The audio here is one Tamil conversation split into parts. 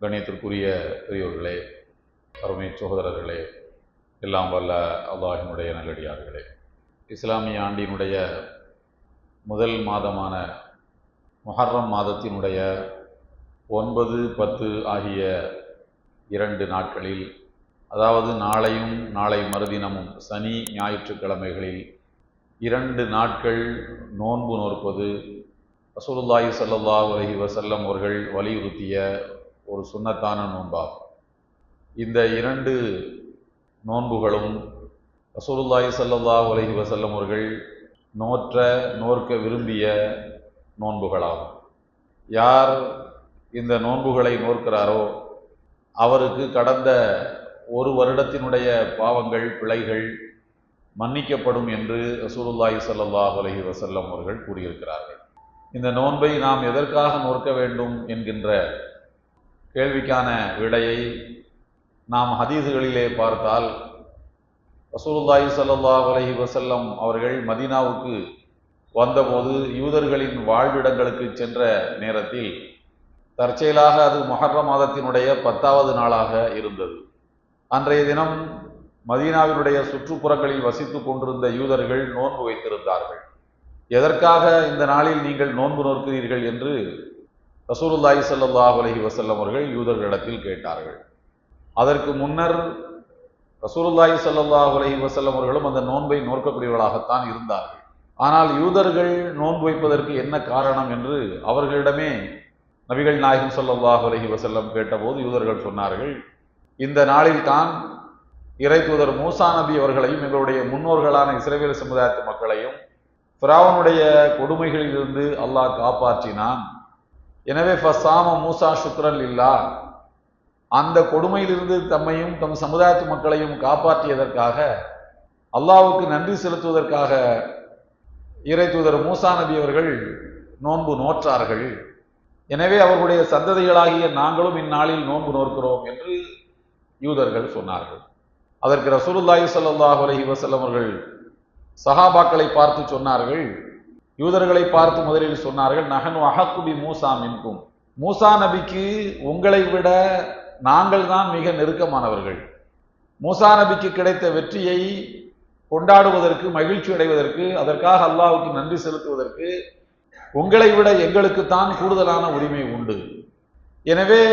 கணியத்திற்குரிய பெரியோர்களே அருமை சகோதரர்களே எல்லாம் வல்ல அல்லாஹினுடைய நல்லடியார்களே. இஸ்லாமிய ஆண்டினுடைய முதல் மாதமான மொஹர்ரம் மாதத்தினுடைய ஒன்பது பத்து ஆகிய இரண்டு நாட்களில் அதாவது நாளையும் நாளை மறுதினமும் சனி ஞாயிற்றுக்கிழமைகளில் இரண்டு நாட்கள் நோன்பு நோற்பது. ரசூலுல்லாஹி ஸல்லல்லாஹு அலைஹி வசல்லம் அவர்கள் வலியுறுத்திய ஒரு சுன்னத்தான நோன்பாகும். இந்த இரண்டு நோன்புகளும் ரசூலுல்லாய் ஸல்லல்லாஹு உலகி வசல்லம் அவர்கள் நோற்ற நோற்க விரும்பிய நோன்புகளாகும். யார் இந்த நோன்புகளை நோற்கிறாரோ அவருக்கு கடந்த ஒரு வருடத்தினுடைய பாவங்கள் பிழைகள் மன்னிக்கப்படும் என்று ரசூலுல்லாஹி ஸல்லல்லாஹு அலைஹி வசல்லம் அவர்கள் கூறியிருக்கிறார்கள். இந்த நோன்பை நாம் எதற்காக நோற்க வேண்டும் என்கின்ற கேள்விக்கான விடையை நாம் ஹதீதுகளிலே பார்த்தால் ரசூலுல்லாஹி சல்லாஹ் அலஹி வசல்லம் அவர்கள் மதீனாவுக்கு வந்தபோது யூதர்களின் வாழ்விடங்களுக்கு சென்ற நேரத்தில் தற்செயலாக அது மொஹர்ர மாதத்தினுடைய பத்தாவது நாளாக இருந்தது. அன்றைய தினம் மதீனாவினுடைய சுற்றுப்புறங்களில் வசித்துக் கொண்டிருந்த யூதர்கள் நோன்பு வைத்திருந்தார்கள். எதற்காக இந்த நாளில் நீங்கள் நோன்பு நோக்கிறீர்கள் என்று ரசூலுல்லாஹி சல்லாஹ் அலஹி வசல்லம் அவர்கள் யூதர்களிடத்தில் கேட்டார்கள். அதற்கு முன்னர் ரசூலுல்லாஹி சல்லாஹ் அலஹி வசல்லம் அவர்களும் அந்த நோன்பை நோக்கக்கூடியவர்களாகத்தான் இருந்தார்கள். ஆனால் யூதர்கள் நோன்பு வைப்பதற்கு என்ன காரணம் என்று அவர்களிடமே நபிகள் நாயகம் சல்லாஹ் அலஹி வசல்லம் கேட்டபோது யூதர்கள் சொன்னார்கள் இந்த நாளில் தான் இறை தூதர் மூசா நபி அவர்களையும் எங்களுடைய முன்னோர்களான இஸ்ரேல் சமுதாயத்து மக்களையும் பிராவனுடைய கொடுமைகளிலிருந்து அல்லாஹ் காப்பாற்றினான். எனவே ஃபசாம மூசா சுக்ரல் இல்லா அந்த கொடுமையிலிருந்து தம்மையும் தம் சமுதாயத்து மக்களையும் காப்பாற்றியதற்காக அல்லாவுக்கு நன்றி செலுத்துவதற்காக இறை தூதர் மூசா நபி அவர்கள் நோன்பு நோற்றார்கள். எனவே அவர்களுடைய சந்ததிகளாகிய நாங்களும் இந்நாளில் நோன்பு நோக்கிறோம் என்று யூதர்கள் சொன்னார்கள். அதற்கு ரசூலுல்லாஹி சல்லாஹ் அலஹி வசல்லம் அவர்கள் சஹாபாக்களை பார்த்து சொன்னார்கள். யூதர்களை பார்த்து முதலில் சொன்னார்கள் நகன் அஹக்குபி மூசா மின்கும். மூசா நபிக்கு உங்களை விட நாங்கள் தான் மிக நெருக்கமானவர்கள். மூசா நபிக்கு கிடைத்த வெற்றியை கொண்டாடுவதற்கு மகிழ்ச்சி அடைவதற்கு அதற்காக அல்லாவுக்கு நன்றி செலுத்துவதற்கு உங்களை விட எங்களுக்கு தான் கூடுதலான உரிமை உண்டு. எனவே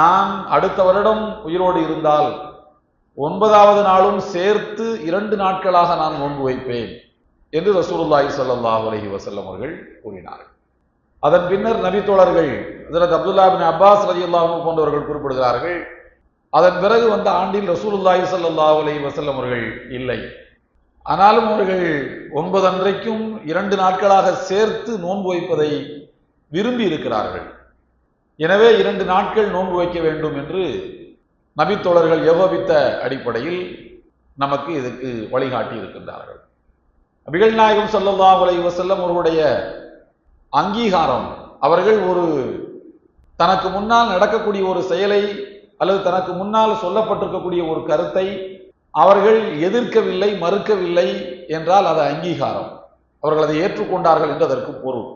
நான் அடுத்த வருடம் உயிரோடு இருந்தால் ஒன்பதாவது நாளும் சேர்த்து இரண்டு நாட்களாக நான் நோன்பு வைப்பேன் என்று ரசூலுல்லாஹி சல்லாஹ் அலஹி வசல்லம் அவர்கள் கூறினார்கள். அதன் பின்னர் நபித்தோழர்கள் ஹஜரத் அப்துல்லா பின் அப்பாஸ் ரலியல்லாஹு போன்றவர்கள் குறிப்பிடுகிறார்கள் அதன் பிறகு வந்த ஆண்டில் ரசூலுல்லாஹி சல்லாஹ் அலஹி வசல்லம் அவர்கள் இல்லை. ஆனாலும் அவர்கள் ஒன்பது அன்றைக்கும் இரண்டு நாட்களாக சேர்த்து நோன்பு வைப்பதை விரும்பி இருக்கிறார்கள். எனவே இரண்டு நாட்கள் நோன்பு வைக்க வேண்டும் என்று நபித்தோழர்கள் யோகவித்த அடிப்படையில் நமக்கு இதுக்கு வழிகாட்டி இருக்கின்றார்கள். நபிகள் நாயகம் ஸல்லல்லாஹு அலைஹி வஸல்லம் அவர்களுடைய அங்கீகாரம் அவர்கள் ஒரு தனக்கு முன்னால் நடக்கக்கூடிய ஒரு செயலை அல்லது தனக்கு முன்னால் சொல்லப்பட்டிருக்கக்கூடிய ஒரு கருத்தை அவர்கள் எதிர்க்கவில்லை மறுக்கவில்லை என்றால் அது அங்கீகாரம். அவர்கள் அதை ஏற்றுக்கொண்டார்கள் என்று அதற்கு பொருள்.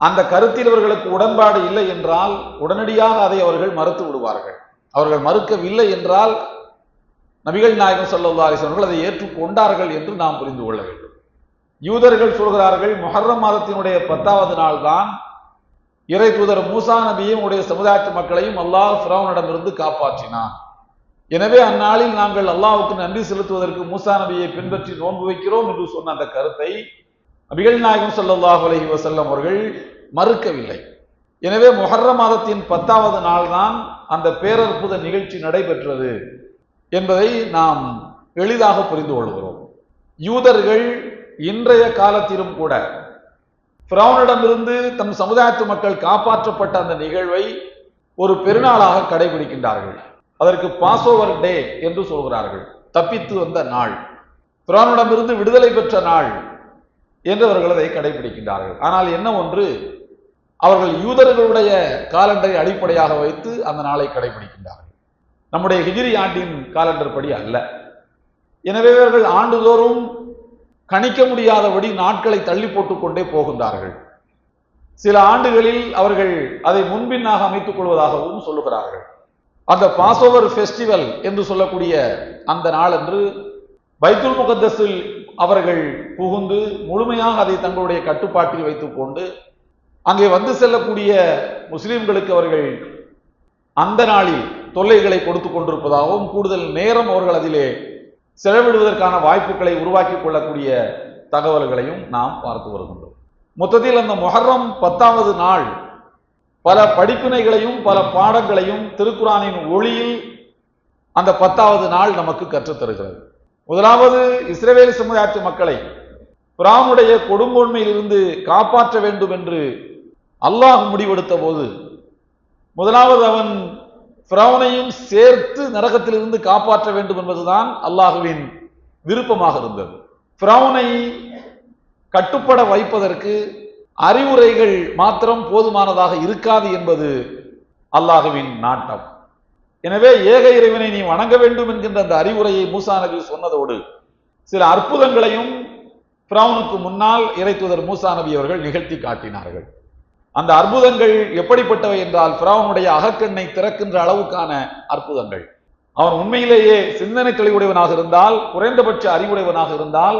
அந்த கருத்தில் அவர்களுக்கு உடன்பாடு இல்லை என்றால் உடனடியாக அதை அவர்கள் மறுத்து விடுவார்கள். அவர்கள் மறுக்கவில்லை என்றால் நபிகள் நாயகம் ஸல்லல்லாஹு அவர்கள் அதை ஏற்றுக்கொண்டார்கள் என்று நாம் புரிந்து கொள்ள வேண்டும். யூதர்கள் சொல்கிறார்கள் மொஹர்ரம் மாதத்தினுடைய பத்தாவது நாள் தான் இறை தூதர் மூசா நபியும் உடைய சமுதாயத்து மக்களையும் அல்லாஹ் ஃபிரௌனிடமிருந்து காப்பாற்றினான். எனவே அந்நாளில் நாங்கள் அல்லாவுக்கு நன்றி செலுத்துவதற்கு மூசா நபியை பின்பற்றி நோன்பு வைக்கிறோம் என்று சொன்ன அந்த கருத்தை நபிகள் நாயகம் ஸல்லல்லாஹு அலஹி வசல்லம் அவர்கள் மறுக்கவில்லை. எனவே மொஹர்ர மாதத்தின் பத்தாவது நாள் தான் அந்த பேரற்புத நிகழ்ச்சி நடைபெற்றது என்பதை நாம் எளிதாக புரிந்து கொள்கிறோம். யூதர்கள் இன்றைய காலத்திலும் கூட பிராவனிடமிருந்து தம் சமுதாயத்து மக்கள் காப்பாற்றப்பட்ட அந்த நிகழ்வை ஒரு பெருநாளாக கடைபிடிக்கின்றார்கள். அதற்கு பாசோவர் டே என்று சொல்கிறார்கள். தப்பித்து வந்த நாள். பிறவனிடமிருந்து விடுதலை பெற்ற நாள் என்று அவர்கள் அதை கடைபிடிக்கின்றார்கள். ஆனால் என்ன ஒன்று? அவர்கள் யூதர்களுடைய காலண்டரை அடிப்படையாக வைத்து அந்த நாளை கடைபிடிக்கின்றார்கள். நம்முடைய ஹிஜிரி ஆண்டின் காலண்டர் படி அல்ல. எனவே இவர்கள் ஆண்டுதோறும் கணிக்க முடியாதபடி நாட்களை தள்ளி போட்டுக்கொண்டே போகின்றார்கள். சில ஆண்டுகளில் அவர்கள் அதை முன்பின்னாக அமைத்துக் கொள்வதாகவும் சொல்லுகிறார்கள். அந்த பாஸ்ஓவர் ஃபெஸ்டிவல் என்று சொல்லக்கூடிய அந்த நாளன்று பைத்துல் முகத்தஸில் அவர்கள் புகுந்து முழுமையாக அதை தங்களுடைய கட்டுப்பாட்டில் வைத்துக்கொண்டு அங்கே வந்து செல்லக்கூடிய முஸ்லிம்களுக்கு அவர்கள் அந்த நாளில் தொல்லைகளை கொடுத்து கொண்டிருப்பதாகவும் கூடுதல் நேரம் அவர்கள் அதிலே செலவிடுவதற்கான வாய்ப்புகளை உருவாக்கிக் கொள்ளக்கூடிய தகவல்களையும் நாம் பார்த்து வருகின்றோம். மொத்தத்தில் அந்த மொஹர்ரம் பத்தாவது நாள் பல படிப்பினைகளையும் பல பாடங்களையும் திருக்குறானின் ஒளியில் அந்த பத்தாவது நாள் நமக்கு கற்றுத்தருகிறது முதலாவது இஸ்ரேவேல் சமுதாயத்து மக்களை பிராமுடைய கொடுங்கோன்மையிலிருந்து காப்பாற்ற வேண்டும் என்று அல்லாஹ் முடிவெடுத்த போது முதலாவது அவன் பிரவுனையும் சேர்த்து நரகத்திலிருந்து காப்பாற்ற வேண்டும் என்பதுதான் அல்லாஹுவின் விருப்பமாக இருந்தது. பிரவுனை கட்டுப்பட வைப்பதற்கு அறிவுரைகள் மாத்திரம் போதுமானதாக இருக்காது என்பது அல்லாஹுவின் நாட்டம். எனவே ஏக இறைவனை நீ வணங்க வேண்டும் என்கின்ற அந்த அறிவுரையை மூசா நபி சொன்னதோடு சில அற்புதங்களையும் பிரவுனுக்கு முன்னால் இறைத்துதர் மூசா நபி அவர்கள் நிகழ்த்தி காட்டினார்கள். அந்த அற்புதங்கள் எப்படிப்பட்டவை என்றால் பிராவுனுடைய அகக்கண்ணை திறக்கின்ற அளவுக்கான அற்புதங்கள். அவன் உண்மையிலேயே சிந்தனை தெளிவுடையவனாக இருந்தால் குறைந்தபட்ச அறிவுடையவனாக இருந்தால்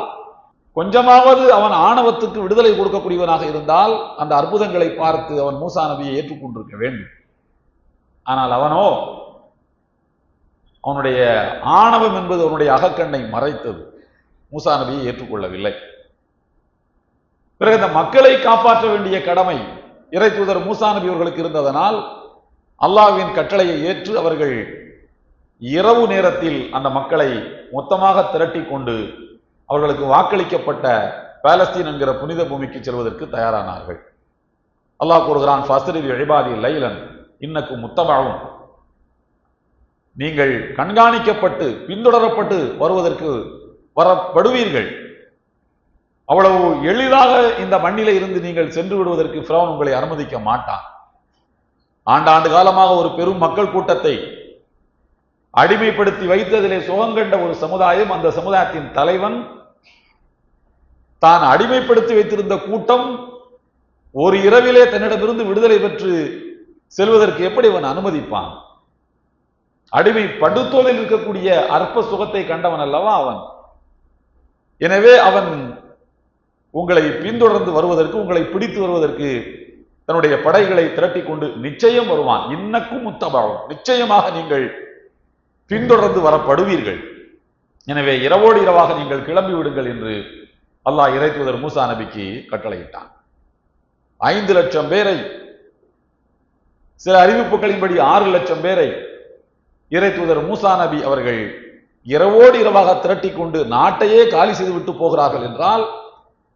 கொஞ்சமாவது அவன் ஆணவத்துக்கு விடுதலை கொடுக்கக்கூடியவனாக இருந்தால் அந்த அற்புதங்களை பார்த்து அவன் மூசா நபியை ஏற்றுக்கொண்டிருக்க வேண்டும். ஆனால் அவனோ அவனுடைய ஆணவம் என்பது அவனுடைய அகக்கண்ணை மறைத்தது. மூசா நபியை ஏற்றுக்கொள்ளவில்லை. பிறகு இந்த மக்களை காப்பாற்ற வேண்டிய கடமை இறை தூதர் மூசா நபி அவர்களுக்கு இருந்ததனால் அல்லாஹ்வின் கட்டளையை ஏற்று அவர்கள் இரவு நேரத்தில் அந்த மக்களை மொத்தமாக திரட்டி கொண்டு அவர்களுக்கு வாக்களிக்கப்பட்ட பாலஸ்தீன் என்கிற புனித பூமிக்கு செல்வதற்கு தயாரானார்கள். அல்லாஹ் கூறுகிறான் ஃபஸ்ரில் இபாதி லைலன் இன்னக்கு முத்தமாவும் நீங்கள் கண்காணிக்கப்பட்டு பின்தொடரப்பட்டு வருவதற்கு வரப்படுவீர்கள் அவ்வளவு எளிதாக இந்த மண்ணில இருந்து நீங்கள் சென்று விடுவதற்கு ஃபிரௌன் உங்களை அனுமதிக்க மாட்டான். ஆண்டாண்டு காலமாக ஒரு பெரும் மக்கள் கூட்டத்தை அடிமைப்படுத்தி வைத்ததிலே சுகங்கண்ட ஒரு சமுதாயம் அந்த சமுதாயத்தின் தலைவன் தான் அடிமைப்படுத்தி வைத்திருந்த கூட்டம் ஒரு இரவிலே தன்னிடமிருந்து விடுதலை பெற்று செல்வதற்கு எப்படி அவன் அனுமதிப்பான்? அடிமை இருக்கக்கூடிய அற்ப சுகத்தை கண்டவன் அல்லவா அவன்? எனவே அவன் உங்களை பின்தொடர்ந்து வருவதற்கு உங்களை பிடித்து வருவதற்கு தன்னுடைய படைகளை திரட்டி கொண்டு நிச்சயம் வருவான். இன்னக்கும் முத்தபாவம். நிச்சயமாக நீங்கள் பின்தொடர்ந்து வரப்படுவீர்கள். எனவே இரவோடு இரவாக நீங்கள் கிளம்பி விடுங்கள் என்று அல்லாஹ் இறைத்துவதர் மூசா நபிக்கு கட்டளையிட்டான். ஐந்து லட்சம் பேரை சில அறிவிப்புகளின்படி ஆறு லட்சம் பேரை இறைத்துவதர் மூசா நபி அவர்கள் இரவோடு இரவாக திரட்டி கொண்டு நாட்டையே காலி செய்து விட்டு போகிறார்கள் என்றால்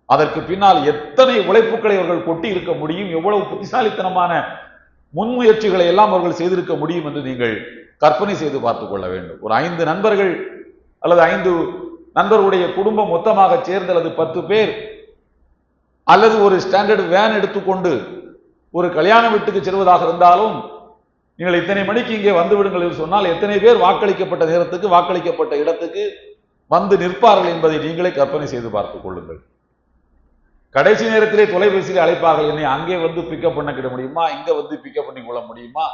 அதற்கு பின்னால் எத்தனை உழைப்புகளை அவர்கள் கொட்டி இருக்க முடியும் எவ்வளவு புத்திசாலித்தனமான முன்முயற்சிகளை எல்லாம் அவர்கள் செய்திருக்க முடியும் என்று நீங்கள் கற்பனை செய்து பார்த்துக் கொள்ள வேண்டும். ஒரு ஐந்து நண்பர்கள் அல்லது ஐந்து நண்பர்களுடைய குடும்பம் மொத்தமாக சேர்ந்து அல்லது பத்து பேர் அல்லது ஒரு ஸ்டாண்டர்ட் வேன் எடுத்துக்கொண்டு ஒரு கல்யாண வீட்டுக்கு செல்வதாக இருந்தாலும் நீங்கள் இத்தனை மணிக்கு இங்கே வந்து விடுங்கள் என்று சொன்னால் எத்தனை பேர் வாக்களிக்கப்பட்ட நேரத்துக்கு வாக்களிக்கப்பட்ட இடத்துக்கு வந்து நிற்பார்கள் என்பதை நீங்களே கற்பனை செய்து பார்த்துக் கொள்ளுங்கள். கடைசி நேரத்திலே தொலைபேசியில் அழைப்பார்கள். என்னை அங்கே வந்து பிக்கப் பண்ணிக்கிட முடியுமா? இங்கே வந்து பிக்கப் பண்ணி கொள்ள முடியுமா?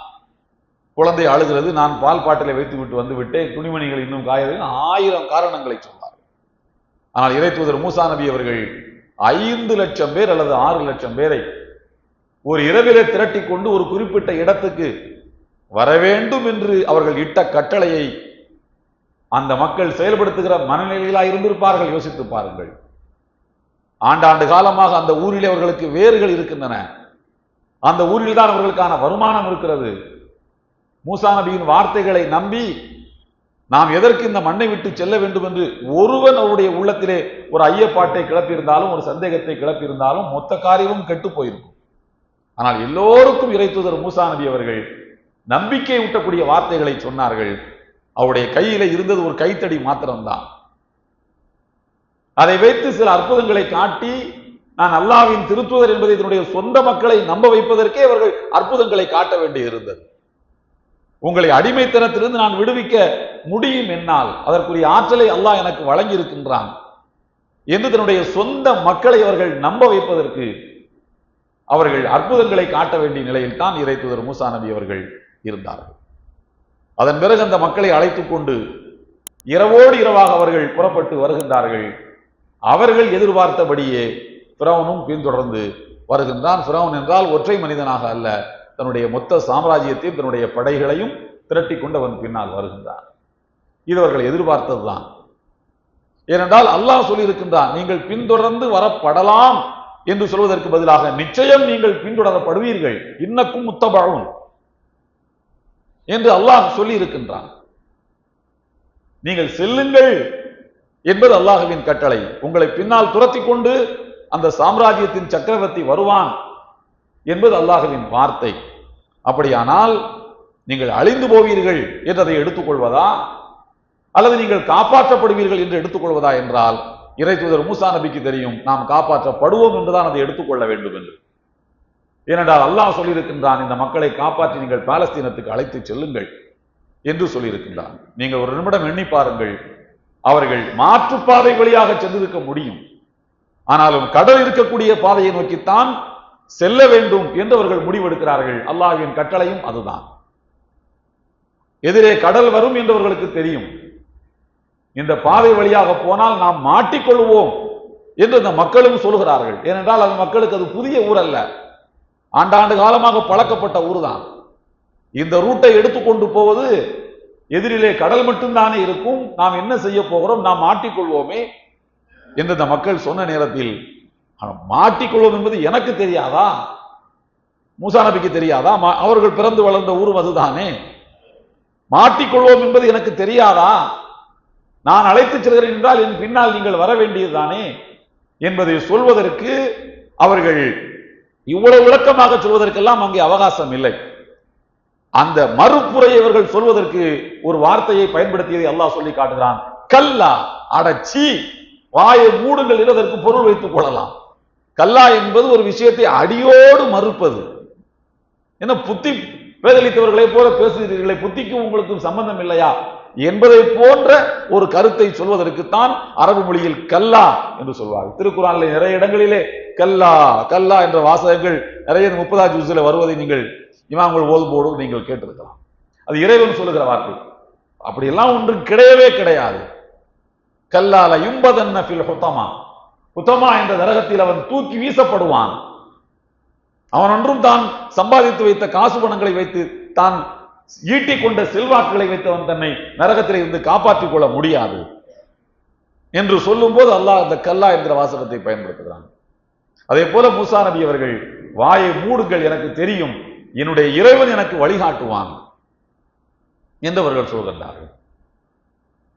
குழந்தை அழுகிறது. நான் பால் பாட்டிலை வைத்து விட்டு வந்து விட்டேன். துணிமணிகள் இன்னும் காயது ஆயிரம் காரணங்களை சொன்னார். ஆனால் இறை தூதர் மூசா நபி அவர்கள் ஐந்து லட்சம் பேர் அல்லது ஆறு லட்சம் பேரை ஒரு இரவிலே திரட்டி கொண்டு ஒரு குறிப்பிட்ட இடத்துக்கு வர வேண்டும் என்று அவர்கள் இட்ட கட்டளையை அந்த மக்கள் செயல்படுத்துகிற மனநிலையிலா இருந்திருப்பார்கள். யோசித்து பாருங்கள். ஆண்டாண்டு காலமாக அந்த ஊரிலே அவர்களுக்கு வேர்கள் இருக்கின்றன. அந்த ஊரில் தான் அவர்களுக்கான வருமானம் இருக்கிறது. மூசா நபியின் வார்த்தைகளை நம்பி நாம் எதற்கு இந்த மண்ணை விட்டு செல்ல வேண்டும் என்று ஒருவன் அவருடைய உள்ளத்திலே ஒரு ஐயப்பாட்டை கிளப்பியிருந்தாலும் ஒரு சந்தேகத்தை கிளப்பியிருந்தாலும் மொத்த காரியமும் கெட்டு போயிருக்கும். ஆனால் எல்லோருக்கும் இறைத்துதர் மூசா நபி அவர்கள் நம்பிக்கை ஊட்டக்கூடிய வார்த்தைகளை சொன்னார்கள். அவருடைய கையில இருந்தது ஒரு கைத்தடி மாத்திரம்தான். அதை வைத்து சில அற்புதங்களை காட்டி நான் அல்லாவின் திருத்துதர் என்பதை இதனுடைய சொந்த மக்களை நம்ப வைப்பதற்கே அவர்கள் அற்புதங்களை காட்ட வேண்டியிருந்தது. உங்களை அடிமைத்தனத்திலிருந்து நான் விடுவிக்க முடியும் என்னால் அதற்குரிய ஆற்றலை அல்லாஹ் எனக்கு வழங்கி இருக்கின்றான் என்று தன்னுடைய சொந்த மக்களை அவர்கள் நம்ப வைப்பதற்கு அவர்கள் அற்புதங்களை காட்ட வேண்டிய நிலையில் தான் இறை தூதர் மூசா நபி அவர்கள் இருந்தார்கள். அதன் பிறகு அந்த மக்களை அழைத்துக் கொண்டு இரவோடு இரவாக அவர்கள் புறப்பட்டு வருகின்றார்கள். அவர்கள் எதிர்பார்த்தபடியே பிரவனும் பின்தொடர்ந்து வருகின்றான். பிரவன் என்றால் ஒற்றை மனிதனாக அல்ல. தன்னுடைய மொத்த சாம்ராஜ்யத்தையும் தன்னுடைய படைகளையும் திரட்டி கொண்டு அவன் பின்னால் வருகின்றான். இது அவர்கள் எதிர்பார்த்ததுதான். ஏனென்றால் அல்லாஹ் சொல்லியிருக்கின்றான் நீங்கள் பின்தொடர்ந்து வரப்படலாம் என்று சொல்வதற்கு பதிலாக நிச்சயம் நீங்கள் பின்தொடரப்படுவீர்கள். இன்னக்கும் முத்தபழும் என்று அல்லாஹ் சொல்லி இருக்கின்றான் நீங்கள் செல்லுங்கள். என்பது அல்லாஹுவின் கட்டளை. உங்களை பின்னால் துரத்தி கொண்டு அந்த சாம்ராஜ்யத்தின் சக்கரவர்த்தி வருவான் என்பது அல்லாஹுவின் வார்த்தை. அப்படியானால் நீங்கள் அழிந்து போவீர்கள் என்றதை எடுத்துக்கொள்வதா? அல்லது நீங்கள் காப்பாற்றப்படுவீர்கள் என்று எடுத்துக்கொள்வதா என்றால் இறை தூதர் மூசா நபிக்கு தெரியும் நாம் காப்பாற்றப்படுவோம் என்றுதான் அதை எடுத்துக்கொள்ள வேண்டும் என்று. ஏனென்றால் அல்லாஹ் சொல்லியிருக்கின்றான் இந்த மக்களை காப்பாற்றி நீங்கள் பாலஸ்தீனத்துக்கு அழைத்து செல்லுங்கள் என்று சொல்லியிருக்கின்றான். நீங்கள் ஒரு நிமிடம் எண்ணி பாருங்கள் அவர்கள் மாற்றுப்பாதை வழியாக சென்றிருக்க முடியும். ஆனாலும் கடல் இருக்கக்கூடிய பாதையை நோக்கித்தான் செல்ல வேண்டும் என்று அவர்கள் முடிவெடுக்கிறார்கள். அல்லாஹின் கட்டளையும் அதுதான். எதிரே கடல் வரும் என்று அவர்களுக்கு தெரியும். இந்த பாதை வழியாக போனால் நாம் மாட்டிக்கொள்வோம் என்று இந்த மக்களும் சொல்கிறார்கள். ஏனென்றால் அந்த மக்களுக்கு அது புதிய ஊர் அல்ல ஆண்டாண்டு காலமாக பழக்கப்பட்ட ஊர் தான் இந்த ரூட்டை எடுத்துக்கொண்டு போவது எதிரிலே கடல் மட்டும்தானே இருக்கும் நாம் என்ன செய்ய போகிறோம் நாம் மாட்டிக்கொள்வோமே என்று இந்த மக்கள் சொன்ன நேரத்தில் மாட்டிக்கொள்வோம் என்பது எனக்கு தெரியாதா? மூசா நபிக்கு தெரியாதா? அவர்கள் பிறந்து வளர்ந்த ஊரும் அதுதானே. மாட்டிக்கொள்வோம் என்பது எனக்கு தெரியாதா? நான் அழைத்துச் செல்கிறேன் என்றால் என் பின்னால் நீங்கள் வர வேண்டியதுதானே என்பதை சொல்வதற்கு அவர்கள் இவ்வளவு விளக்கமாக சொல்வதற்கெல்லாம் அங்கே அவகாசம் இல்லை. அந்த மறுப்புரையவர்கள் சொல்வதற்கு ஒரு வார்த்தையை பயன்படுத்தியதை அல்லாஹ் சொல்லி காட்டுகிறான். கல்லா அடச்சி வாயை மூடுங்கள் என்பதற்கு பொருள் வைத்துக் கொள்ளலாம். கல்லா என்பது ஒரு விஷயத்தை அடியோடு மறுப்பது. என்ன புத்தி பேதலித்தவர்களை போல பேசுகிறீர்களே புத்திக்கும் உங்களுக்கும் சம்பந்தம் இல்லையா? என்பதை போன்ற ஒரு கருத்தை சொல்வதற்குத்தான் அரபு மொழியில் கல்லா என்று சொல்வார்கள். திருக்குறானில் நிறைய இடங்களிலே கல்லா கல்லா என்ற வாசகங்கள் நிறைய முப்பதாம் ஜூஸில் வருவதை நீங்கள் இமாம்கள் ஓதும்போடு நீங்கள் கேட்டிருக்கலாம். அது இறைவன் சொல்லுகிற வார்த்தை. அப்படியெல்லாம் ஒன்று கிடையவே கிடையாது. கல்லால யும்பதன்ன ஃபில் ஹுத்தமா. ஹுத்தமா என்ற நரகத்தில் அவன் தூக்கி வீசப்படுவான். அவன் ஒன்றும் தான் சம்பாதித்து வைத்த காசு பணங்களை வைத்து தான் ஈட்டிக் கொண்ட செல்வாக்குகளை வைத்து அவன் தன்னை நரகத்தில் இருந்து காப்பாற்றிக் கொள்ள முடியாது. என்று சொல்லும் போது அல்லாஹ் அந்த கல்லா என்கிற வாசகத்தை பயன்படுத்துகிறான். அதே போல மூசா நபி அவர்கள் வாயை மூடுங்கள் எனக்கு தெரியும். என்னுடைய இறைவன் எனக்கு வழிகாட்டுவான் என்றவர்கள் சொல்கின்றார்கள்.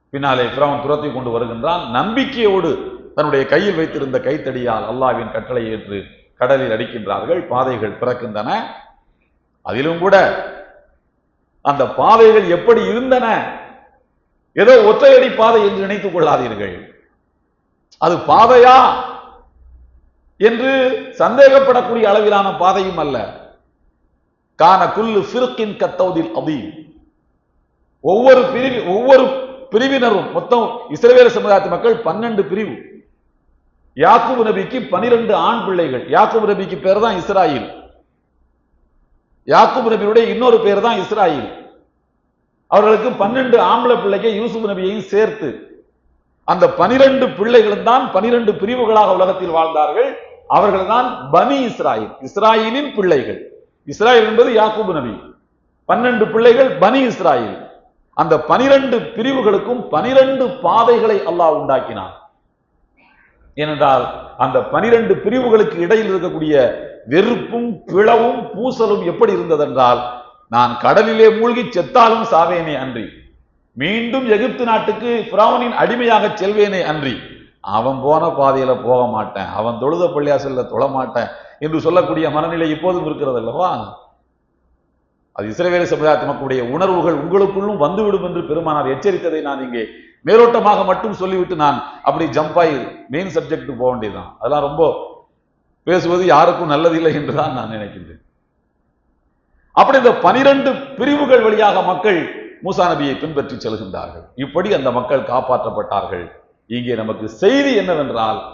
பின்னாலே பிரவன் துரத்தி கொண்டு வருகின்றான். நம்பிக்கையோடு தன்னுடைய கையில் வைத்திருந்த கைத்தடியால் அல்லாவின் கட்டளை ஏற்று கடலில் அடிக்கின்றார்கள். பாதைகள் பிறக்கின்றன. அதிலும் கூட அந்த பாதைகள் எப்படி இருந்தன? ஏதோ ஒற்றையடி பாதை என்று நினைத்துக் கொள்ளாதீர்கள். அது பாதையா? என்று சந்தேகப்படக்கூடிய அளவிலான பாதையும் அல்ல. கான குல்லு ஃபிர்கின் கத்தௌதில் அதீம் ஒவ்வொரு பிரிவு ஒவ்வொரு பிரிவினரும் மொத்தம் இஸ்ரவேல் சமுதாயத்து மக்கள் பன்னெண்டு பிரிவு. யாக்கூபு நபிக்கு பனிரெண்டு ஆண் பிள்ளைகள். யாக்கூபு நபிக்கு பேர் தான் இஸ்ராயில். யாக்கூபு நபியுடைய இன்னொரு பேர் தான் இஸ்ராயில். அவர்களுக்கு பன்னெண்டு ஆம்பளை பிள்ளைக்கு யூசுப் நபியையும் சேர்த்து. அந்த பனிரெண்டு பிள்ளைகளும் தான் பனிரெண்டு பிரிவுகளாக உலகத்தில் வாழ்ந்தார்கள். அவர்கள் தான் பனி இஸ்ராயில். இஸ்ராயிலின் பிள்ளைகள். இஸ்ராயல் என்பது யாக்கூபு நபி. பன்னெண்டு பிள்ளைகள் பனி இஸ்ராயில். அந்த பனிரெண்டு பிரிவுகளுக்கும் பனிரெண்டு பாதைகளை அல்லாஹ் உண்டாக்கினான். ஏனென்றால் அந்த பனிரெண்டு பிரிவுகளுக்கு இடையில் இருக்கக்கூடிய வெறுப்பும் பிளவும் பூசலும் எப்படி இருந்ததென்றால் நான் கடலிலே மூழ்கி செத்தாலும் சாவேனே அன்றி. மீண்டும் எகிப்து நாட்டுக்கு பிராவனின் அடிமையாக செல்வேனே அன்றி. அவன் போன பாதையில போக மாட்டேன். அவன் தொழுத பள்ளியாசல்ல தொழ மாட்டேன் என்று சொல்லக்கூடிய மனநிலை இப்போதும் இருக்கிறது அல்லவா? அது இஸ்ரேவேல சமுதாயத்து மக்களுடைய உணர்வுகள் உங்களுக்குள்ளும் வந்துவிடும் என்று பெருமானார் எச்சரித்ததை நான் இங்கே மேலோட்டமாக மட்டும் சொல்லிவிட்டு நான் அப்படி ஜம்ப் ஆகி மெயின் சப்ஜெக்ட் போக வேண்டியதுதான். அதெல்லாம் ரொம்ப பேசுவது யாருக்கும் நல்லதில்லை என்றுதான் நான் நினைக்கின்றேன். அப்படி இந்த பனிரெண்டு பிரிவுகள் வழியாக மக்கள் மூசா நபியை பின்பற்றி செல்கின்றார்கள். இப்படி அந்த மக்கள் காப்பாற்றப்பட்டார்கள். இங்கே நமக்கு செய்தி என்னவென்றால்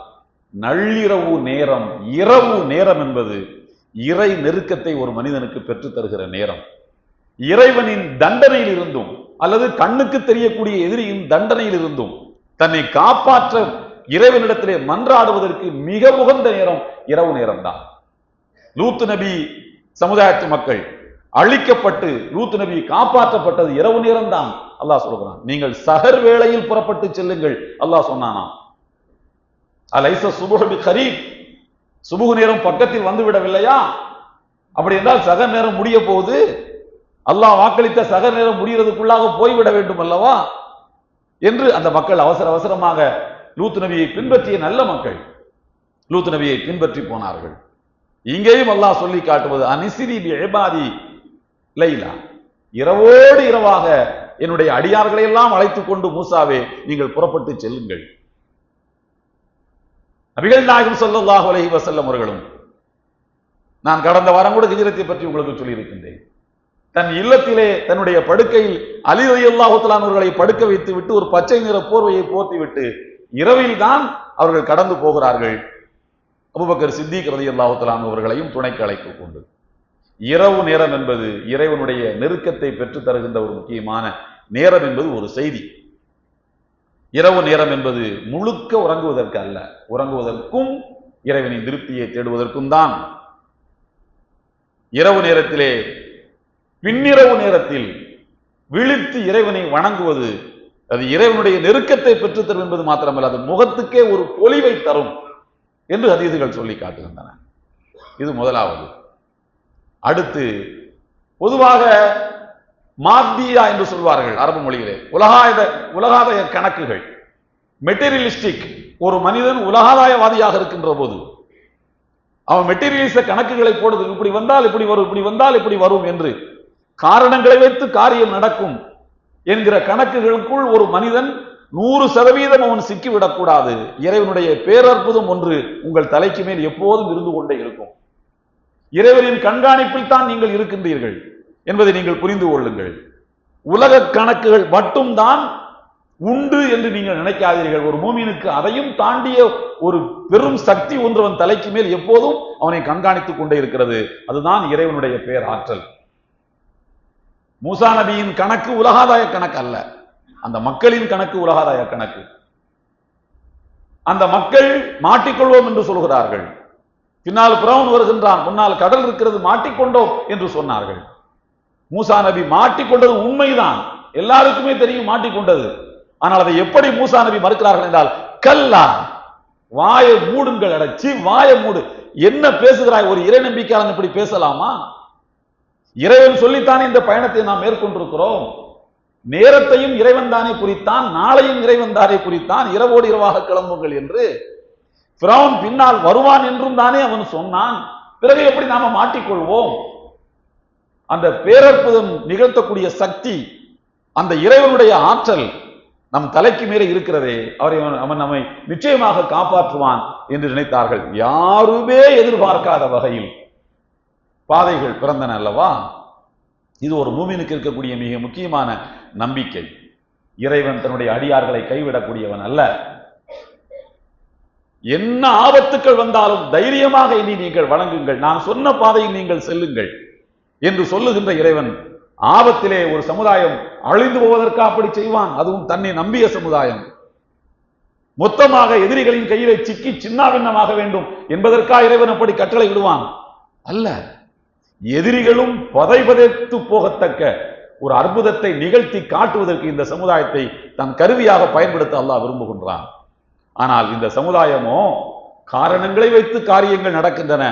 நள்ளிரவு நேரம் இரவு நேரம் என்பது இறை நெருக்கத்தை ஒரு மனிதனுக்கு பெற்றுத் தருகிற நேரம். இறைவனின் தண்டனையில் இருந்தும் அல்லது கண்ணுக்கு தெரியக்கூடிய எதிரியின் தண்டனையில் இருந்தும் தன்னை காப்பாற்ற இறைவனிடத்திலே மன்றாடுவதற்கு மிக உகந்த நேரம் இரவு நேரம்தான். லூத்து நபி சமுதாயத்து மக்கள் அழிக்கப்பட்டு லூத்து நபி காப்பாற்றப்பட்டது இரவு நேரம்தான். அல்லாஹ் சொல்கிறான். நீங்கள் சகர் வேளையில் புறப்பட்டு செல்லுங்கள். அல்லாஹ் சொன்னானாம். அலைச சுபுகபி கரீப். சுபுகு நேரம் பக்கத்தில் வந்து விடவில்லையா? அப்படி என்றால் சகர் நேரம் முடிய போகுது. அல்லாஹ் வாக்களித்த சகர் நேரம் முடிகிறதுக்குள்ளாக போய்விட வேண்டும் அல்லவா? என்று அந்த மக்கள் அவசர அவசரமாக லூத் நபியை பின்பற்றிய நல்ல மக்கள் லூத் நபியை பின்பற்றி போனார்கள். இங்கேயும் அல்லாஹ் சொல்லி காட்டுவது அனிசிரி பி லைலா. இரவோடு இரவாக என்னுடைய அடியார்களை எல்லாம் அழைத்துக் கொண்டு மூசாவே நீங்கள் புறப்பட்டு செல்லுங்கள். நபிகள் நாயகம் ஸல்லல்லாஹு அலைஹி வசல்லம் அவர்களும் நான் கடந்த வாரம் கூட ஹிஜ்ரத்தை பற்றி உங்களுக்கு சொல்லியிருக்கின்றேன். தன் இல்லத்திலே தன்னுடைய படுக்கையில் அலி ரலியல்லாஹு தஆலா அவர்களை படுக்க வைத்து விட்டு ஒரு பச்சை நிற போர்வையை போர்த்தி விட்டு இரவில் தான் அவர்கள் கடந்து போகிறார்கள். அபுபக்கர் சித்திக் ரலியல்லாஹு அல்லாஹுத்தலான் அவர்களையும் துணைக்கு அழைத்துக் கொண்டு. இரவு நேரம் என்பது இறைவனுடைய நெருக்கத்தை பெற்று தருகின்ற ஒரு முக்கியமான நேரம் என்பது ஒரு செய்தி. இரவு நேரம் என்பது முழுக்க உறங்குவதற்கு அல்ல. உறங்குவதற்கும் இறைவனின் திருப்தியை தேடுவதற்கும் தான். இரவு நேரத்திலே பின்னிரவு நேரத்தில் விழித்து இறைவனை வணங்குவது அது இறைவனுடைய நெருக்கத்தை பெற்று தரும் என்பது மாத்திரமல்ல அது முகத்துக்கே ஒரு பொலிவை தரும் என்று அதீதுகள் சொல்லி காட்டுகின்றன. இது முதலாவது. அடுத்து பொதுவாக மாத்தியா என்று சொல்வார்கள் அரபு மொழியிலே. உலகாத உலகாதய கணக்குகள். மெட்டீரியலிஸ்டிக் ஒரு மனிதன் உலகாதாயவாதியாக இருக்கின்ற போது அவன் மெட்டீரியலிச கணக்குகளை போடுது. இப்படி வந்தால் இப்படி வரும் இப்படி வந்தால் இப்படி வரும் என்று காரணங்களை வைத்து காரியம் நடக்கும் என்கிற கணக்குகளுக்குள் ஒரு மனிதன் நூறு சதவீதம் அவன் சிக்கிவிடக்கூடாது. இறைவனுடைய பேரற்புதம் ஒன்று உங்கள் தலைக்கு மேல் எப்போதும் இருந்து கொண்டே இருக்கும். இறைவனின் கண்காணிப்பில் தான் நீங்கள் இருக்கின்றீர்கள் என்பதை நீங்கள் புரிந்து கொள்ளுங்கள். உலக கணக்குகள் மட்டும்தான் உண்டு என்று நீங்கள் நினைக்காதீர்கள். ஒரு மூமினுக்கு அதையும் தாண்டிய ஒரு பெரும் சக்தி ஒன்றவன் தலைக்கு மேல் எப்போதும் அவனை கண்காணித்துக் கொண்டே இருக்கிறது. அதுதான் இறைவனுடைய பேர் ஆற்றல் மூசா நபியின் கணக்கு உலகாதாய கணக்கு அல்ல. அந்த மக்களின் கணக்கு உலகாதாய கணக்கு. அந்த மக்கள் மாட்டிக்கொள்வோம் என்று சொல்கிறார்கள். பின்னால் பிரவுன் வருகின்றான் முன்னால் கடல் இருக்கிறது மாட்டிக்கொண்டோம் என்று சொன்னார்கள். மூசா நபி மாட்டிக்கொண்டது உண்மைதான். எல்லாருக்குமே தெரியும் மாட்டிக்கொண்டது. ஆனால் அதை எப்படி மூசா நபி மறுக்கிறார்கள் என்றால் கல்லா வாயை மூடுங்கள் அடைச்சி வாயை மூடு. என்ன பேசுகிறாய்? ஒரு இறை நம்பிக்கையாளன் இப்படி பேசலாமா? இறைவன் சொல்லித்தானே இந்த பயணத்தை நாம் மேற்கொண்டிருக்கிறோம். நேரத்தையும் இறைவன் தானே குறித்தான் நாளையும் இறைவன் தானே குறித்தான் இரவோடு இரவாக கிளம்புங்கள் என்று பிரவுன் பின்னால் வருவான் என்றும் தானே அவன் சொன்னான். பிறகு எப்படி நாம மாட்டிக்கொள்வோம்? அந்த பேரற்புதம் நிகழ்த்தக்கூடிய சக்தி அந்த இறைவனுடைய ஆற்றல் நம் தலைக்கு மேலே இருக்கிறதே அவரை அவன் அவன் நம்மை நிச்சயமாக காப்பாற்றுவான் என்று நினைத்தார்கள். யாருமே எதிர்பார்க்காத வகையில் பாதைகள் பிறந்தன அல்லவா? இது ஒரு மூமினுக்கு இருக்கக்கூடிய மிக முக்கியமான நம்பிக்கை. இறைவன் தன்னுடைய அடியார்களை கைவிடக்கூடியவன் அல்ல. என்ன ஆபத்துக்கள் வந்தாலும் தைரியமாக இனி நீங்கள் வணங்குங்கள். நான் சொன்ன பாதையில் நீங்கள் செல்லுங்கள் என்று சொல்லுகின்ற இறைவன் ஆபத்திலே ஒரு சமுதாயம் அழிந்து போவதற்கு அப்படி செய்வான். அதுவும் தன்னை நம்பிய சமுதாயம். மொத்தமாக எதிரிகளின் கையிலே சிக்கி சின்னாபின்னமாக வேண்டும் என்பதற்காக இறைவன் அப்படி கட்டளை விடுவான் அல்ல எதிரிகளும் பதை பதைத்து போகத்தக்க ஒரு அற்புதத்தை நிகழ்த்தி காட்டுவதற்கு இந்த சமுதாயத்தை தன் கருவியாக பயன்படுத்த அல்லாஹ் விரும்புகின்றான். ஆனால் இந்த சமுதாயமோ காரணங்களை வைத்து காரியங்கள் நடக்கின்றன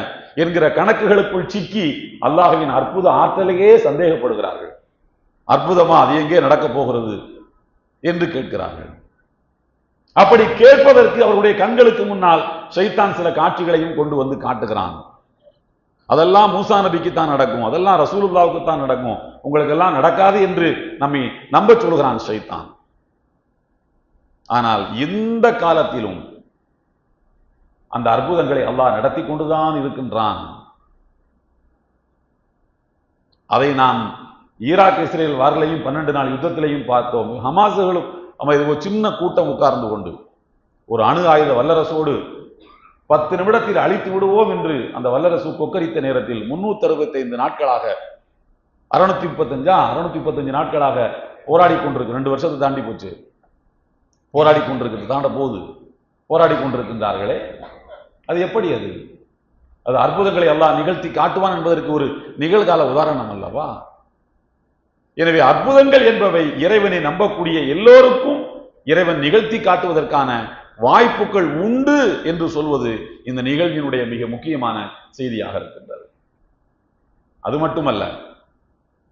என்கிற கணக்குகளுக்குள் சிக்கி அல்லாஹுவின் அற்புத ஆற்றலையே சந்தேகப்படுகிறார்கள். அற்புதமா அது எங்கே நடக்கப் போகிறது என்று கேட்கிறார்கள். அப்படி கேட்பதற்கு அவருடைய கண்களுக்கு முன்னால் சைத்தான் சில காட்சிகளையும் கொண்டு வந்து காட்டுகிறான். அதெல்லாம் மூசா நபிக்கு தான் நடக்கும். அதெல்லாம் ரசூலுல்லாவுக்கு தான் நடக்கும். உங்களுக்கு எல்லாம் நடக்காது என்று நம்மை நம்ப சொல்கிறான் சைத்தான். ஆனால் இந்த காலத்திலும் அந்த அற்புதங்களை அல்லாஹ் நடத்தி கொண்டுதான் இருக்கின்றான். அதை நாம் ஈராக் இஸ்ரேல் வாரிலையும் பன்னெண்டு நாள் யுத்தத்திலையும் பார்த்தோம். ஹமாசுகளும் நம்ம இது ஒரு சின்ன கூட்டம் உட்கார்ந்து கொண்டு ஒரு அணு ஆயுத வல்லரசோடு பத்து நிமிடத்தில் அழித்து விடுவோம் என்று அந்த வல்லரசு கொக்கரித்த நேரத்தில் முன்னூத்தி அறுபத்தைந்து நாட்களாக அறுநூத்தி முப்பத்தஞ்சா அறுநூத்தி முப்பத்தஞ்சு நாட்களாக போராடி கொண்டிருக்கு. ரெண்டு வருஷத்தை தாண்டி போச்சு. போராடி கொண்டிருக்கிறது. தாண்ட போது போராடி கொண்டிருக்கின்றார்களே. அது எப்படி அது? அது அற்புதங்களை எல்லாம் நிகழ்த்தி காட்டுவான் என்பதற்கு ஒரு நிகழ்கால உதாரணம் அல்லவா? எனவே அற்புதங்கள் என்பவை இறைவனை நம்பக்கூடிய எல்லோருக்கும் இறைவன் நிகழ்த்தி காட்டுவதற்கான வாய்ப்புகள் உண்டு என்று சொல்வது இந்த நிகழ்வினுடைய மிக முக்கியமான செய்தியாக இருக்கின்றது. அது மட்டுமல்ல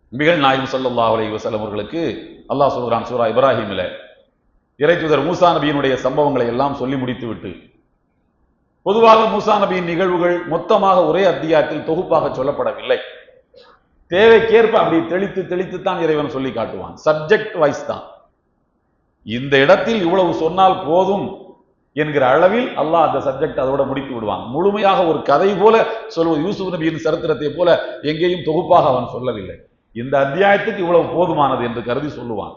மிகழ் நாயும் சொல்லல்லா அலைஹி வஸல்லம் அவர்களுக்கு அல்லாஹ் சொல்கிறான் சூரா இப்ராஹிமில் இறைத்துதர் மூசா நபியினுடைய சம்பவங்களை எல்லாம் சொல்லி முடித்துவிட்டு பொதுவாக மூசா நபியின் நிகழ்வுகள் மொத்தமாக ஒரே அத்தியாயத்தில் தொகுப்பாக சொல்லப்படவில்லை. தேவைக்கேற்ப அப்படி தெளித்து தெளித்து தான் இறைவன் சொல்லி காட்டுவான். சப்ஜெக்ட் வைஸ் தான். இந்த இடத்தில் இவ்வளவு சொன்னால் போதும் என்கிற அளவில் அல்லாஹ் அந்த சப்ஜெக்ட் அதோட முடித்து விடுவான். முழுமையாக ஒரு கதை போல சொல்வது யூசுப் நபியின் சரித்திரத்தை போல எங்கேயும் தொகுப்பாக அவன் சொல்லவில்லை. இந்த அத்தியாயத்துக்கு இவ்வளவு போதுமானது என்று கருதி சொல்லுவான்.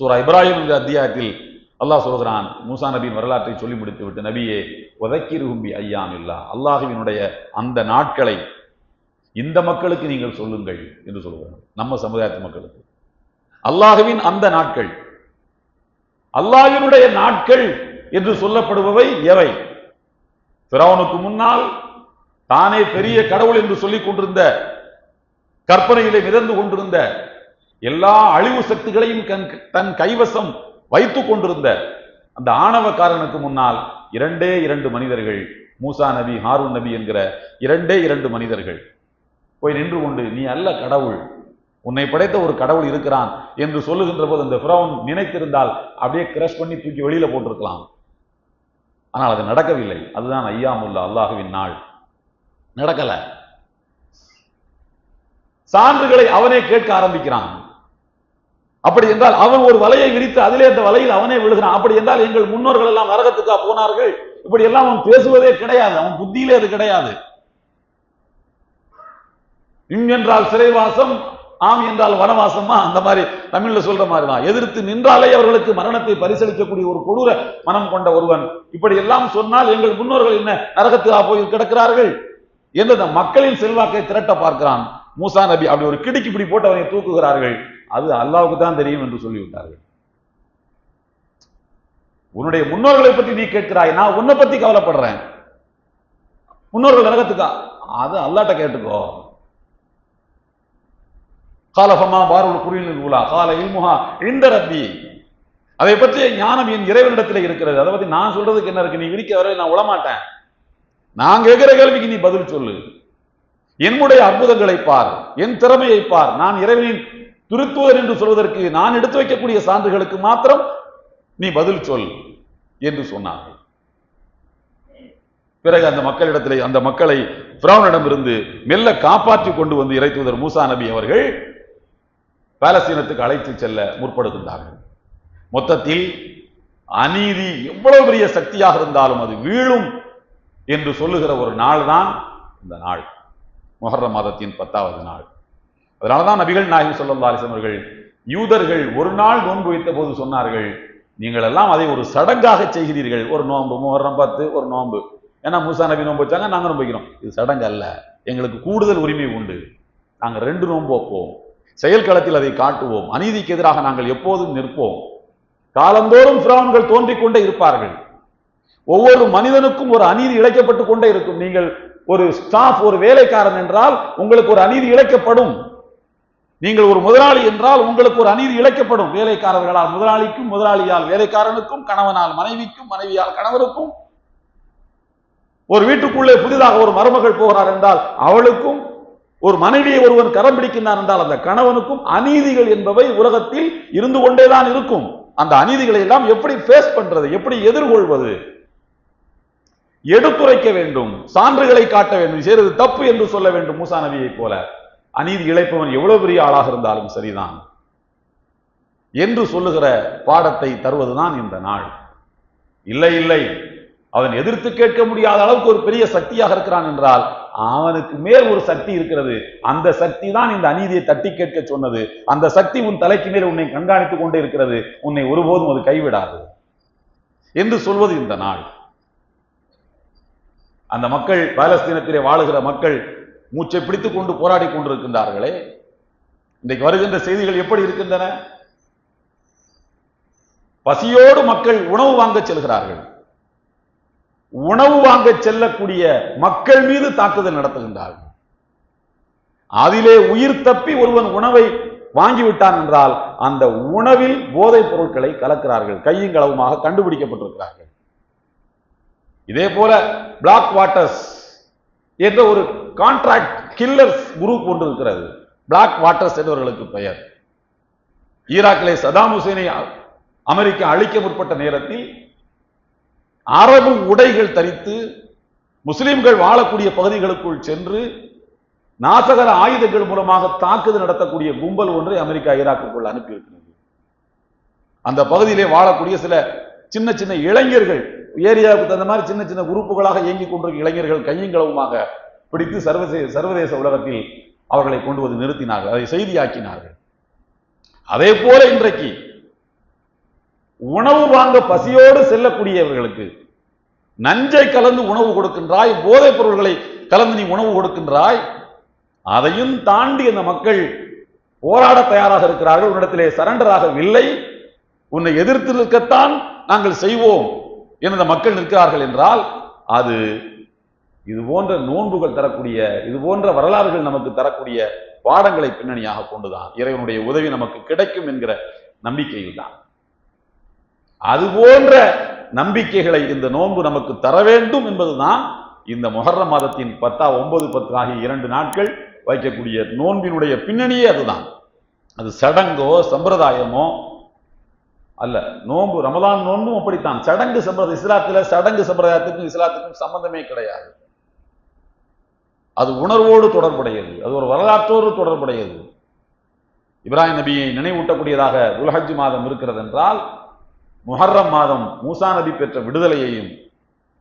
சூரா இப்ராஹிம் என்ற அத்தியாயத்தில் அல்லாஹ் சொல்கிறான் மூசா நபியின் வரலாற்றை சொல்லி முடித்து விட்டு நபியே உதக்கிருகும்பி ஐயாம் இல்லா அல்லாஹுவினுடைய அந்த நாட்களை இந்த மக்களுக்கு நீங்கள் சொல்லுங்கள் என்று சொல்கிறான் நம்ம சமுதாயத்து மக்களுக்கு. அல்லாஹுவின் அந்த நாட்கள் அல்லாஹினுடைய நாட்கள் என்று சொல்லப்படுபவை எவை? பிறவனுக்கு முன்னால் தானே பெரிய கடவுள் என்று சொல்லிக் கொண்டிருந்த கற்பனையிலே மிதந்து கொண்டிருந்த எல்லா அழிவு சக்திகளையும் தன் கைவசம் வைத்துக் கொண்டிருந்த அந்த ஆணவக்காரனுக்கு முன்னால் இரண்டே இரண்டு மனிதர்கள் மூசா நபி ஹாரூன் நபி என்கிற இரண்டே இரண்டு மனிதர்கள். போய் நின்று கொண்டு நீ அல்ல கடவுள் உன்னை படைத்த ஒரு கடவுள் இருக்கிறான் என்று சொல்லுகின்ற போது அந்த ஃபிரௌன் நினைத்திருந்தால் அப்படியே கிரஷ் பண்ணி தூக்கி வெளியில போட்டிருக்கலாம். ஆனால் அது நடக்கவில்லை. அதுதான் ஐயாமுல்லா அல்லாஹுவின் நாள். நடக்கல. சான்றுகளை அவனே கேட்க ஆரம்பிக்கிறான். அப்படி என்றால் அவன் ஒரு வலையை விரித்து அதிலே அந்த வலையில் அவனே விழுகிறான். அப்படி என்றால் எங்கள் முன்னோர்கள் எல்லாம் நரகத்துக்கா போனார்கள். இப்படி எல்லாம் அவன் பேசுவதே கிடையாது. அவன் புத்தியிலே அது கிடையாது. இம் என்றால் சிறைவாசம் ஆம் என்றால் வனவாசமா? அந்த மாதிரி தமிழ்ல சொல்ற மாதிரி தான். எதிர்த்து நின்றாலே அவர்களுக்கு மரணத்தை பரிசளிக்கக்கூடிய ஒரு கொடூர மனம் கொண்ட ஒருவன். இப்படி எல்லாம் சொன்னால் எங்கள் முன்னோர்கள் என்ன நரகத்துக்கா போய் கிடக்கிறார்கள்? என்று மக்களின் செல்வாக்கை திரட்ட பார்க்கிறான். மூசா நபி அப்படி ஒரு கிடுக்கி இப்படி போட்டு அவனை தூக்குகிறார்கள். அது அல்லாவுக்கு தான் தெரியும் என்று சொல்லிவிட்டார்கள். உன்னுடைய முன்னோர்களை பற்றி நீ கேட்கிறாய் நான் உன்னை பத்தி கவலைப்படுறேன். முன்னோர்கள் நரகத்துக்கா அது அல்லாட்ட கேட்டுக்கோ. காலபமா பாருள் குறியில் உலா கால இல்முகா இந்த ரப்பி. அதை பற்றிய ஞானம் என் இறைவனிடத்தில் இருக்கிறது. அதை பத்தி நான் சொல்றதுக்கு என்ன இருக்கு? நீ விரிக்க வரை நான் விடமாட்டேன் நான் கேட்கிற கேள்விக்கு நீ பதில் சொல்லு. என்னுடைய அற்புதங்களை பார் என் திறமையை பார். நான் இறைவனின் திருத்துவர் என்று சொல்வதற்கு நான் எடுத்து வைக்கக்கூடிய சான்றுகளுக்கு மாத்திரம் நீ பதில் சொல் என்று சொன்னார்கள். பிறகு அந்த மக்களிடத்திலே அந்த மக்களை பிரவுனிடமிருந்து மெல்ல காப்பாற்றி கொண்டு வந்து இறைத்துவதர் மூசா நபி அவர்கள் பாலஸ்தீனத்துக்கு அழைத்து செல்ல முற்படுகின்றார்கள். மொத்தத்தில் அநீதி எவ்வளவு பெரிய சக்தியாக இருந்தாலும் அது வீழும் என்று சொல்லுகிற ஒரு நாள் தான் இந்த நாள். மொஹர்ர மாதத்தின் பத்தாவது நாள். அதனாலதான் நபிகள் நாயகம் சொல்லல்லா அலிசம் அவர்கள் யூதர்கள் ஒரு நாள் நோன்பு வைத்த போது சொன்னார்கள் நீங்கள் எல்லாம் அதை ஒரு சடங்காக செய்கிறீர்கள். ஒரு நோன்பு முஹர்ரம் பார்த்து ஒரு நோன்பு. ஏன்னா மூசா நபி நோன்பு வச்சாங்க நாங்க நோன்பு வைக்கிறோம். இது சடங்கு அல்ல. எங்களுக்கு கூடுதல் உரிமை உண்டு. நாங்கள் ரெண்டு நோன்பு வைப்போம். செயல் களத்தில் அதை காட்டுவோம். அநீதிக்கு எதிராக நாங்கள் எப்போதும் நிற்போம். காலந்தோறும் பிரான்கள் தோன்றிக் கொண்டே இருப்பார்கள். ஒவ்வொரு மனிதனுக்கும் ஒரு அநீதி இழைக்கப்பட்டு கொண்டே இருக்கும். நீங்கள் ஒரு ஸ்டாஃப் ஒரு வேலைக்காரன் என்றால் உங்களுக்கு ஒரு அநீதி இழைக்கப்படும். நீங்கள் ஒரு முதலாளி என்றால் உங்களுக்கு ஒரு அநீதி இழைக்கப்படும். வேலைக்காரர்களால் முதலாளிக்கும் முதலாளியால் வேலைக்காரனுக்கும் கணவனால் மனைவிக்கும் மனைவியால் கணவருக்கும். ஒரு வீட்டுக்குள்ளே புதிதாக ஒரு மருமகள் போகிறார் என்றால் அவளுக்கும் ஒரு மனைவியை ஒருவன் கரம் பிடிக்கின்றான் என்றால் அந்த கணவனுக்கும் அநீதிகள் என்பவை உலகத்தில் இருந்து கொண்டேதான் இருக்கும். அந்த அநீதிகளை எல்லாம் எப்படி ஃபேஸ் பண்றது எப்படி எதிர்கொள்வது? எடுத்துரைக்க வேண்டும் சான்றுகளை காட்ட வேண்டும். செய்வது தப்பு என்று சொல்ல வேண்டும் மூசா நபியை போல. அநீதி இழைப்பவன் எவ்வளவு பெரிய ஆளாக இருந்தாலும் சரிதான். என்று சொல்லுகிற பாடத்தை தருவதுதான் இந்த நாள். இல்லை இல்லை. அவன் எதிர்த்து கேட்க முடியாத அளவுக்கு ஒரு பெரிய சக்தியாக இருக்கிறான் என்றால் அவனுக்கு மேல் ஒரு சக்தி இருக்கிறது. அந்த சக்தி தான் இந்த அநீதியை தட்டி கேட்க சொன்னது. அந்த சக்தி உன் தலைக்கு மேல் உன்னை கண்காணித்துக் கொண்டே இருக்கிறது. உன்னை ஒருபோதும் அது கைவிடாது. என்று சொல்வது இந்த நாள். அந்த மக்கள் பாலஸ்தீனத்திலே வாழுகிற மக்கள் மூச்சை பிடித்துக் கொண்டு போராடி கொண்டிருக்கின்றார்களே. இன்றைக்கு வருகின்ற செய்திகள் எப்படி இருக்கின்றன? பசியோடு மக்கள் உணவு வாங்க செல்கிறார்கள். உணவு வாங்க செல்லக்கூடிய மக்கள் மீது தாக்குதல் நடத்துகின்றார்கள். அதிலே உயிர் தப்பி ஒருவன் உணவை வாங்கிவிட்டான் என்றால் அந்த உணவில் போதைப் பொருட்களை கலக்கிறார்கள். கையும் களவுமாக கண்டுபிடிக்கப்பட்டிருக்கிறார்கள். இதே போல பிளாக் வாட்டர்ஸ் என்ற ஒரு கான்ட்ராக்ட் கில்லர்ஸ் குரூப் ஒன்று இருக்கிறது. பிளாக் வாட்டர்ஸ் என்பவர்களுக்கு பெயர். ஈராக்கிலே சதாம் ஹுசேனை அமெரிக்கா அழிக்க முற்பட்ட நேரத்தில் அரபு உடைகள் தரித்து முஸ்லிம்கள் வாழக்கூடிய பகுதிகளுக்குள் சென்று நாசகர ஆயுதங்கள் மூலமாக தாக்குதல் நடத்தக்கூடிய கும்பல் ஒன்றை அமெரிக்கா ஈராக்குக்குள் அனுப்பியிருக்கிறது. அந்த பகுதியிலே வாழக்கூடிய சில சின்ன சின்ன இளைஞர்கள் ஏரியாவுக்கு தகுந்த மாதிரி சின்ன சின்ன குரூப்புகளாக இயங்கிக் கொண்டிருக்கும் இளைஞர்கள் கையங்களவுமாக பிடித்து சர்வதேச சர்வதேச உலகத்தில் அவர்களை கொண்டு வந்து நிறுத்தினார்கள். அதை செய்தியாக்கினார்கள். அதே போல இன்றைக்கு உணவு வாங்க பசியோடு செல்லக்கூடியவர்களுக்கு நஞ்சை கலந்து உணவு கொடுக்கின்றாய் போதைப் பொருள்களை கலந்து நீ உணவு கொடுக்கின்றாய் அதையும் தாண்டி அந்த மக்கள் போராட தயாராக இருக்கிறார்கள். உன்னிடத்திலே சரண்டர் ஆகவில்லை. உன்னை எதிர்த்து நிற்கத்தான் நாங்கள் செய்வோம். எனது மக்கள் நிற்கிறார்கள் என்றால் அது இது போன்ற நோன்புகள் தரக்கூடிய இது போன்ற வரலாறுகள் நமக்கு தரக்கூடிய பாடங்களை பின்னணியாக கொண்டுதான் இறைவனுடைய உதவி நமக்கு கிடைக்கும் என்கிற நம்பிக்கையில் தான் அது போன்ற நம்பிக்கைகளை இந்த நோன்பு நமக்கு தர வேண்டும் என்பதுதான் இந்த மொஹர்ர மாதத்தின் பத்தா ஒன்பது பத்து ஆகிய இரண்டு நாட்கள் வைக்கக்கூடிய நோன்பினுடைய பின்னணியே அதுதான். அது சடங்கோ சம்பிரதாயமோ அல்ல. நோன்பு ரமதான் நோன்பும் அப்படித்தான். சடங்கு சம்பிரதாயம் இஸ்லாத்துல சடங்கு சம்பிரதாயத்துக்கும் இஸ்லாத்துக்கும் சம்பந்தமே கிடையாது. அது உணர்வோடு தொடர்புடையது. அது ஒரு வரலாற்றோடு தொடர்புடையது. இப்ராஹிம் நபியை நினைவூட்டக்கூடியதாக உலஹஜ் மாதம் இருக்கிறது என்றால் முஹர்ரம் மாதம் மூசா நபி பெற்ற விடுதலையையும்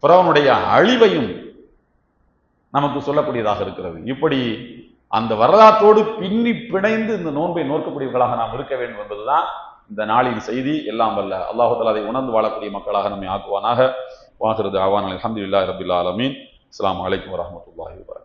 புறவனுடைய அழிவையும் நமக்கு சொல்லக்கூடியதாக இருக்கிறது. இப்படி அந்த வரலாற்றோடு பின்னி பிணைந்து இந்த நோன்பை நோக்கக்கூடியவர்களாக நாம் இருக்க வேண்டும் என்பதுதான் இந்த நாளின் செய்தி எல்லாம் வல்ல அல்லாஹு தஆலா அதை உணர்ந்து வாழக்கூடிய மக்களாக நம்மை ஆக்குவானாக வாகிறது ஆவான் அலமதுல்லா ரபில் ஆலமீன் அஸ்ஸலாமு அலைக்கும் வரஹ்மத்துல்லாஹி வபரகாத்துஹு